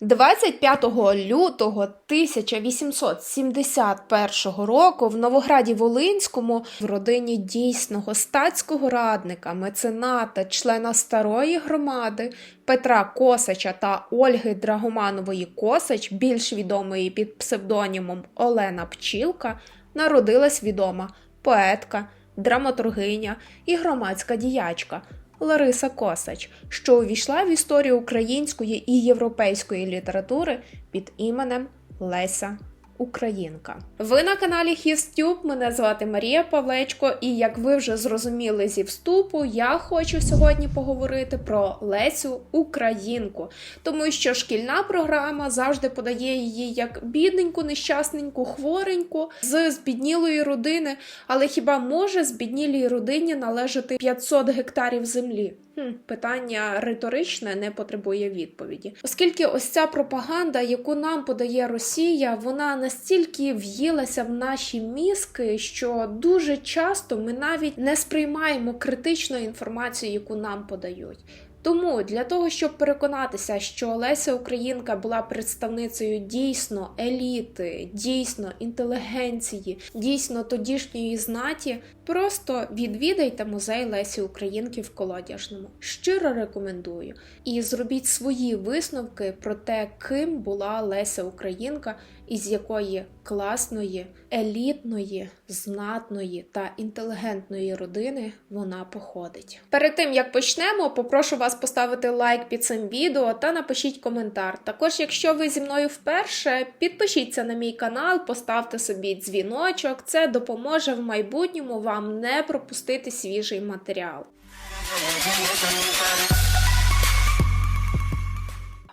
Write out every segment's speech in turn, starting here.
25 лютого 1871 року в Новограді Волинському в родині дійсного статського радника, мецената, члена старої громади Петра Косача та Ольги Драгоманової Косач, більш відомої під псевдонімом Олена Пчілка, народилась відома поетка, драматургиня і громадська діячка. Лариса Косач, що увійшла в історію української і європейської літератури під іменем Леся Українка. Ви на каналі HisTube, мене звати Марія Павлечко, і як ви вже зрозуміли зі вступу, я хочу сьогодні поговорити про Лесю Українку, тому що шкільна програма завжди подає її як бідненьку, нещасненьку, хвореньку з збіднілої родини. Але хіба може збіднілій родині належати 500 гектарів землі? Хм, питання риторичне не потребує відповіді, оскільки ось ця пропаганда, яку нам подає Росія, вона настільки в'їлася в наші мізки, що дуже часто ми навіть не сприймаємо критично інформацію, яку нам подають. Тому для того, щоб переконатися, що Леся Українка була представницею дійсно еліти, дійсно інтелігенції, дійсно тодішньої знаті, просто відвідайте музей Лесі Українки в Колодяжному. Щиро рекомендую. І зробіть свої висновки про те, ким була Леся Українка, із якої класної, елітної, знатної та інтелігентної родини вона походить. Перед тим як почнемо, попрошу вас поставити лайк під цим відео та напишіть коментар. Також, якщо ви зі мною вперше, підпишіться на мій канал, поставте собі дзвіночок. Це допоможе в майбутньому вам не пропустити свіжий матеріал.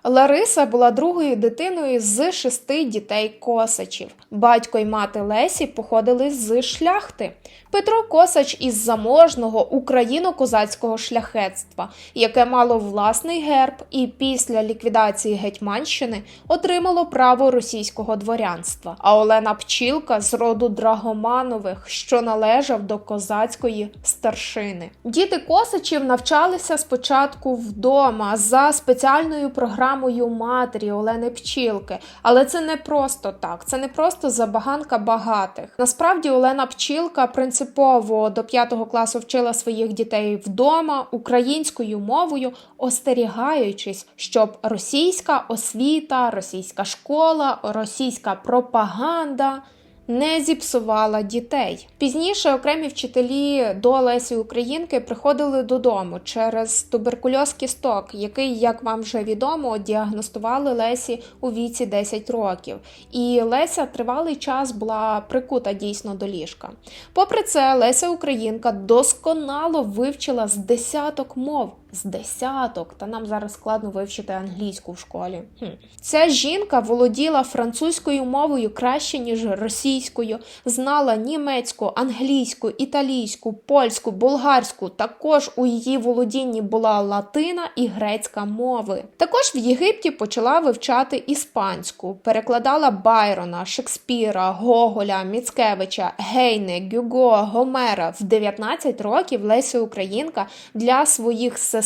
Лариса була другою дитиною з шести дітей косачів. Батько й мати Лесі походили з шляхти. Петро Косач із заможного україно-козацького шляхетства, яке мало власний герб, і після ліквідації Гетьманщини отримало право російського дворянства. А Олена Пчілка з роду Драгоманових, що належав до козацької старшини. Діти Косачів навчалися спочатку вдома за спеціальною програмою матері Олени Пчілки, але це не просто так, це не просто забаганка багатих. Насправді Олена Пчілка принципово до 5 класу вчила своїх дітей вдома українською мовою, остерігаючись, щоб російська освіта, російська школа, російська пропаганда не зіпсувала дітей. Пізніше окремі вчителі до Лесі Українки приходили додому через туберкульоз кісток, який, як вам вже відомо, діагностували Лесі у віці 10 років. І Леся тривалий час була прикута дійсно до ліжка. Попри це, Леся Українка досконало вивчила з десяток мов. З десяток, та нам зараз складно вивчити англійську в школі. Хм. Ця жінка володіла французькою мовою краще, ніж російською, знала німецьку, англійську, італійську, польську, болгарську. Також у її володінні була латина і грецька мови. Також в Єгипті почала вивчати іспанську, перекладала Байрона, Шекспіра, Гоголя, Міцкевича, Гейне, Гюго, Гомера. В 19 років Леся Українка для своїх сестер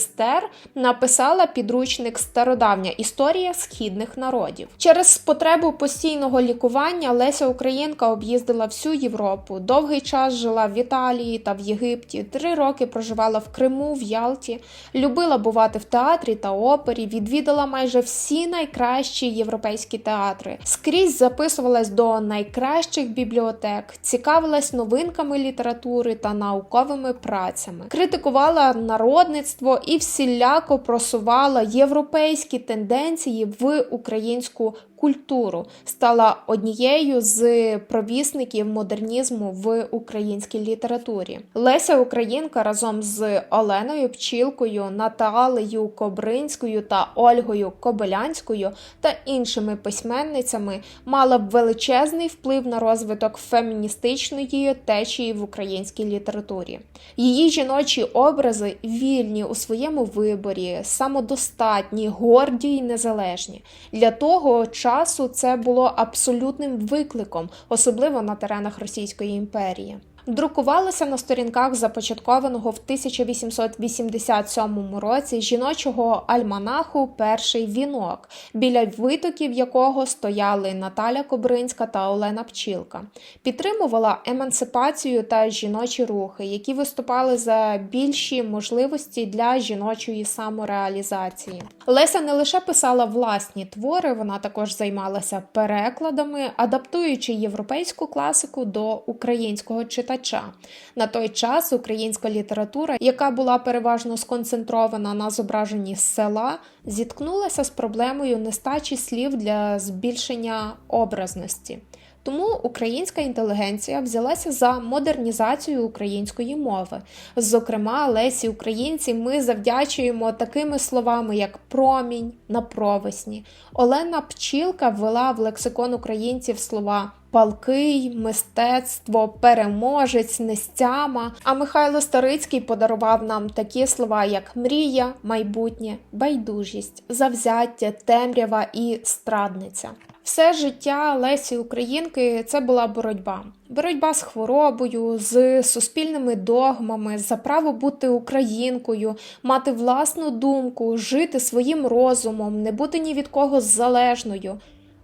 написала підручник Стародавня історія східних народів. Через потребу постійного лікування Леся Українка об'їздила всю Європу. Довгий час жила в Італії та в Єгипті. Три роки проживала в Криму, в Ялті, любила бувати в театрі та опері, відвідала майже всі найкращі європейські театри. Скрізь записувалась до найкращих бібліотек, цікавилась новинками літератури та науковими працями, критикувала народництво і всіляко просувала європейські тенденції в українську культуру, стала однією з провісників модернізму в українській літературі. Леся Українка разом з Оленою Пчілкою, Наталею Кобринською та Ольгою Кобилянською та іншими письменницями мала б величезний вплив на розвиток феміністичної течії в українській літературі. Її жіночі образи вільні у своєму виборі, самодостатні, горді й незалежні. Для того часу це було абсолютним викликом, особливо на теренах Російської імперії. Друкувалося на сторінках започаткованого в 1887 році жіночого альманаху Перший вінок, біля витоків якого стояли Наталя Кобринська та Олена Пчілка. Підтримувала емансипацію та жіночі рухи, які виступали за більші можливості для жіночої самореалізації. Леся не лише писала власні твори, вона також займалася перекладами, адаптуючи європейську класику до українського читача. На той час українська література, яка була переважно сконцентрована на зображенні села, зіткнулася з проблемою нестачі слів для збільшення образності. Тому українська інтелігенція взялася за модернізацію української мови. Зокрема, Лесі Українці ми завдячуємо такими словами, як промінь на провесні. Олена Пчілка ввела в лексикон українців слова. Палкий, мистецтво, переможець, нестяма. А Михайло Старицький подарував нам такі слова, як мрія, майбутнє, байдужість, завзяття, темрява і страдниця. Все життя Лесі Українки це була боротьба. Боротьба з хворобою, з суспільними догмами, за право бути українкою, мати власну думку, жити своїм розумом, не бути ні від кого залежною.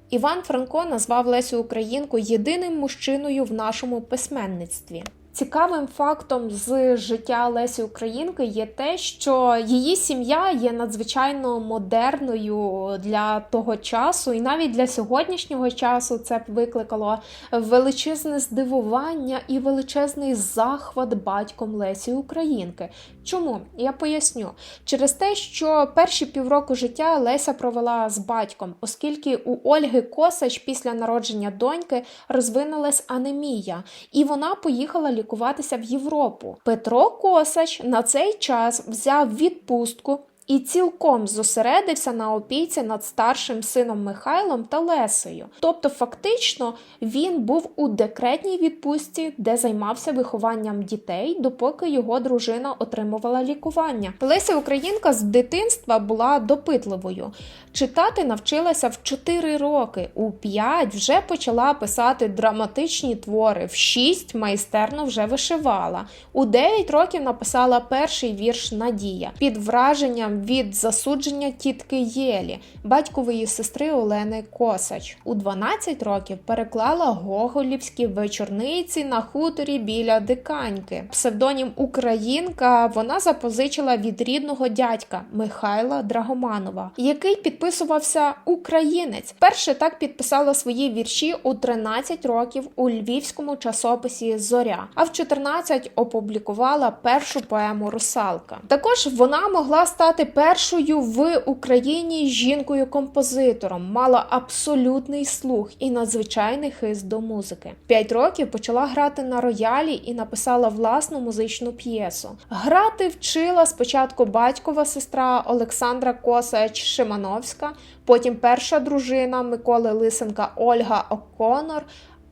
Іван Франко назвав Лесю Українку єдиним мужчиною в нашому письменництві. Цікавим фактом з життя Лесі Українки є те, що її сім'я є надзвичайно модерною для того часу, і навіть для сьогоднішнього часу це б викликало величезне здивування і величезний захват батьком Лесі Українки. Чому? Я поясню. Через те, що перші півроку життя Леся провела з батьком, оскільки у Ольги Косач після народження доньки розвинулась анемія, і вона поїхала лікуватися в Європу. Петро Косач на цей час взяв відпустку. І цілком зосередився на опіці над старшим сином Михайлом та Лесею. Тобто, фактично, він був у декретній відпустці, де займався вихованням дітей, допоки його дружина отримувала лікування. Леся Українка з дитинства була допитливою. Читати навчилася в 4 роки, у 5 вже почала писати драматичні твори, в 6 майстерно вже вишивала. У 9 років написала перший вірш Надія під враженням від засудження тітки Єлі, батькової сестри Олени Косач. У 12 років переклала гоголівські вечорниці на хуторі біля диканьки. Псевдонім Українка вона запозичила від рідного дядька Михайла Драгоманова, який підписувався Українець. Перше так підписала свої вірші у 13 років у львівському часописі Зоря, а в 14 опублікувала першу поему Русалка. Також вона могла стати першою в Україні жінкою-композитором, мала абсолютний слух і надзвичайний хист до музики. П'ять років почала грати на роялі і написала власну музичну п'єсу. Грати вчила спочатку батькова сестра Олександра Косач Шимановська, потім перша дружина Миколи Лисенка Ольга Оконор.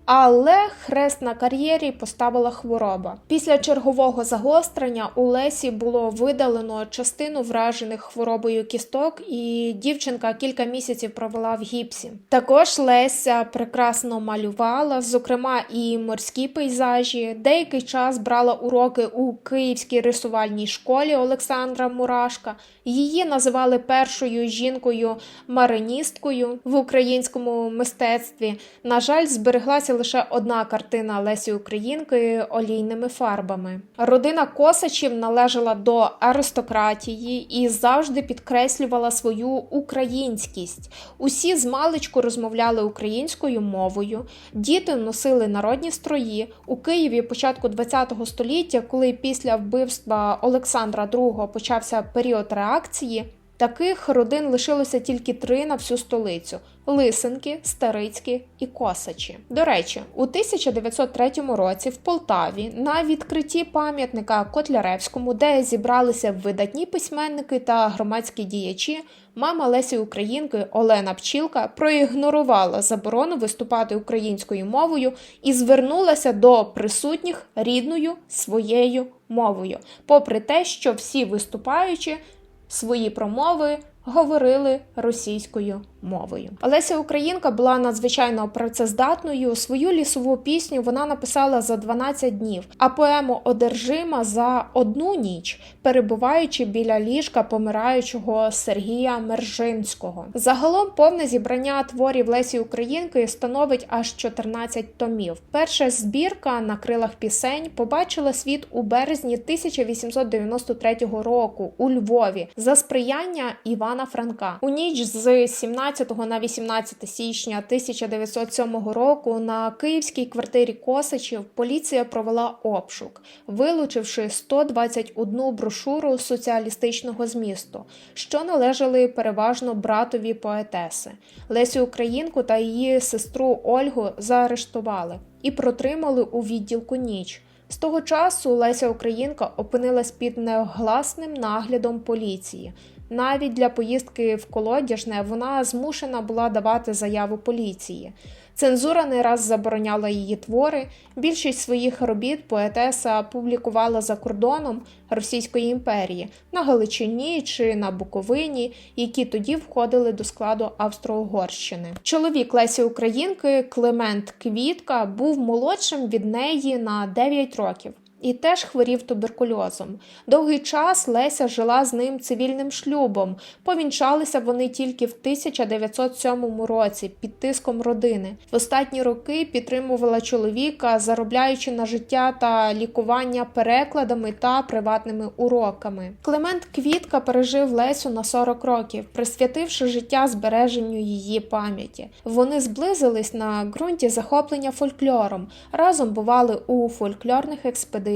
Але хрест на кар'єрі поставила хвороба. Після чергового загострення у Лесі було видалено частину вражених хворобою кісток, і дівчинка кілька місяців провела в гіпсі. Також Леся прекрасно малювала, зокрема і морські пейзажі. Деякий час брала уроки у Київській рисувальній школі Олександра Мурашка. Її називали першою жінкою мариністкою в українському мистецтві. На жаль, збереглася лише одна картина Лесі Українки олійними фарбами. Родина Косачів належала до аристократії і завжди підкреслювала свою українськість. Усі з маличку розмовляли українською мовою, діти носили народні строї. У Києві початку ХХ століття, коли після вбивства Олександра II почався період реакції. Таких родин лишилося тільки три на всю столицю: Лисенки, Старицькі і Косачі. До речі, у 1903 році в Полтаві на відкритті пам'ятника Котляревському, де зібралися видатні письменники та громадські діячі, мама Лесі Українки Олена Пчілка проігнорувала заборону виступати українською мовою і звернулася до присутніх рідною своєю мовою, попри те, що всі виступаючі свої промови говорили російською мовою. Олеся Українка була надзвичайно працездатною. Свою лісову пісню вона написала за 12 днів, а поему Одержима за одну ніч, перебуваючи біля ліжка помираючого Сергія Мержинського. Загалом повне зібрання творів Лесі Українки становить аж 14 томів. Перша збірка на крилах пісень побачила світ у березні 1893 року у Львові за сприяння Івана Франка. У ніч з 17 на 18 січня 1907 року на київській квартирі Косачів поліція провела обшук, вилучивши 121 брошуру соціалістичного змісту, що належали переважно братові поетеси. Лесю Українку та її сестру Ольгу заарештували і протримали у відділку ніч. З того часу Леся Українка опинилась під негласним наглядом поліції. Навіть для поїздки в колодяжне вона змушена була давати заяву поліції. Цензура не раз забороняла її твори. Більшість своїх робіт поетеса публікувала за кордоном Російської імперії на Галичині чи на Буковині, які тоді входили до складу Австро-Угорщини. Чоловік Лесі Українки Климент Квітка був молодшим від неї на 9 років. І теж хворів туберкульозом. Довгий час Леся жила з ним цивільним шлюбом. Повінчалися вони тільки в 1907 році під тиском родини. В останні роки підтримувала чоловіка, заробляючи на життя та лікування перекладами та приватними уроками. Клемент Квітка пережив Лесю на 40 років, присвятивши життя збереженню її пам'яті. Вони зблизились на ґрунті захоплення фольклором, разом бували у фольклорних експедиціях.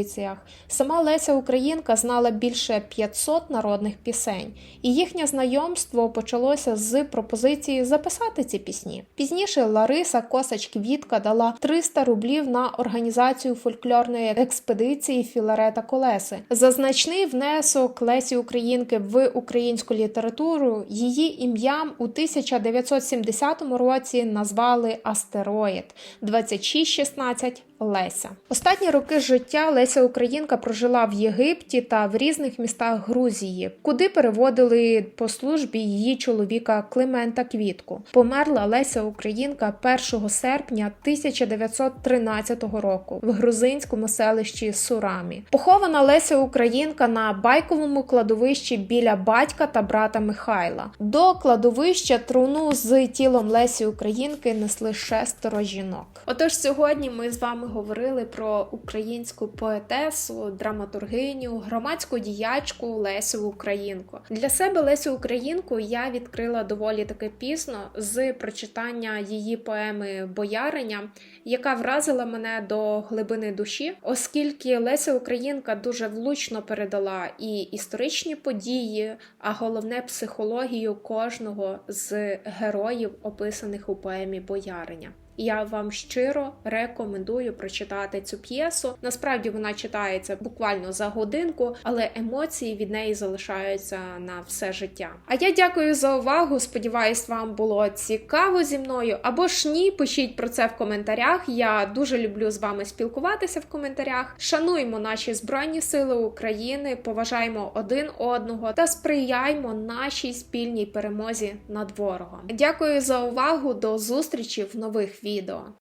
Сама Леся Українка знала більше 500 народних пісень, і їхнє знайомство почалося з пропозиції записати ці пісні. Пізніше Лариса Косач Квітка дала 300 рублів на організацію фольклорної експедиції Філарета Колеси. За значний внесок Лесі Українки в українську літературу її ім'ям у 1970 році назвали Астероїд 2616 Леся. Останні роки життя Леся Українка прожила в Єгипті та в різних містах Грузії, куди переводили по службі її чоловіка Климента Квітку. Померла Леся Українка 1 серпня 1913 року в грузинському селищі Сурамі. Похована Леся Українка на байковому кладовищі біля батька та брата Михайла. До кладовища труну з тілом Лесі Українки несли шестеро жінок. Отож, сьогодні ми з вами говорили про українську поетесу, драматургиню, громадську діячку Лесю Українку. Для себе Лесю Українку я відкрила доволі таки пізно з прочитання її поеми Бояриня, яка вразила мене до глибини душі, оскільки Леся Українка дуже влучно передала і історичні події, а головне психологію кожного з героїв, описаних у поемі Бояриня. Я вам щиро рекомендую прочитати цю п'єсу. Насправді вона читається буквально за годинку, але емоції від неї залишаються на все життя. А я дякую за увагу. Сподіваюсь, вам було цікаво зі мною. Або ж ні, пишіть про це в коментарях. Я дуже люблю з вами спілкуватися в коментарях. Шануємо наші збройні сили України, поважаємо один одного та сприяймо нашій спільній перемозі над ворогом. Дякую за увагу. До зустрічі в нових відео.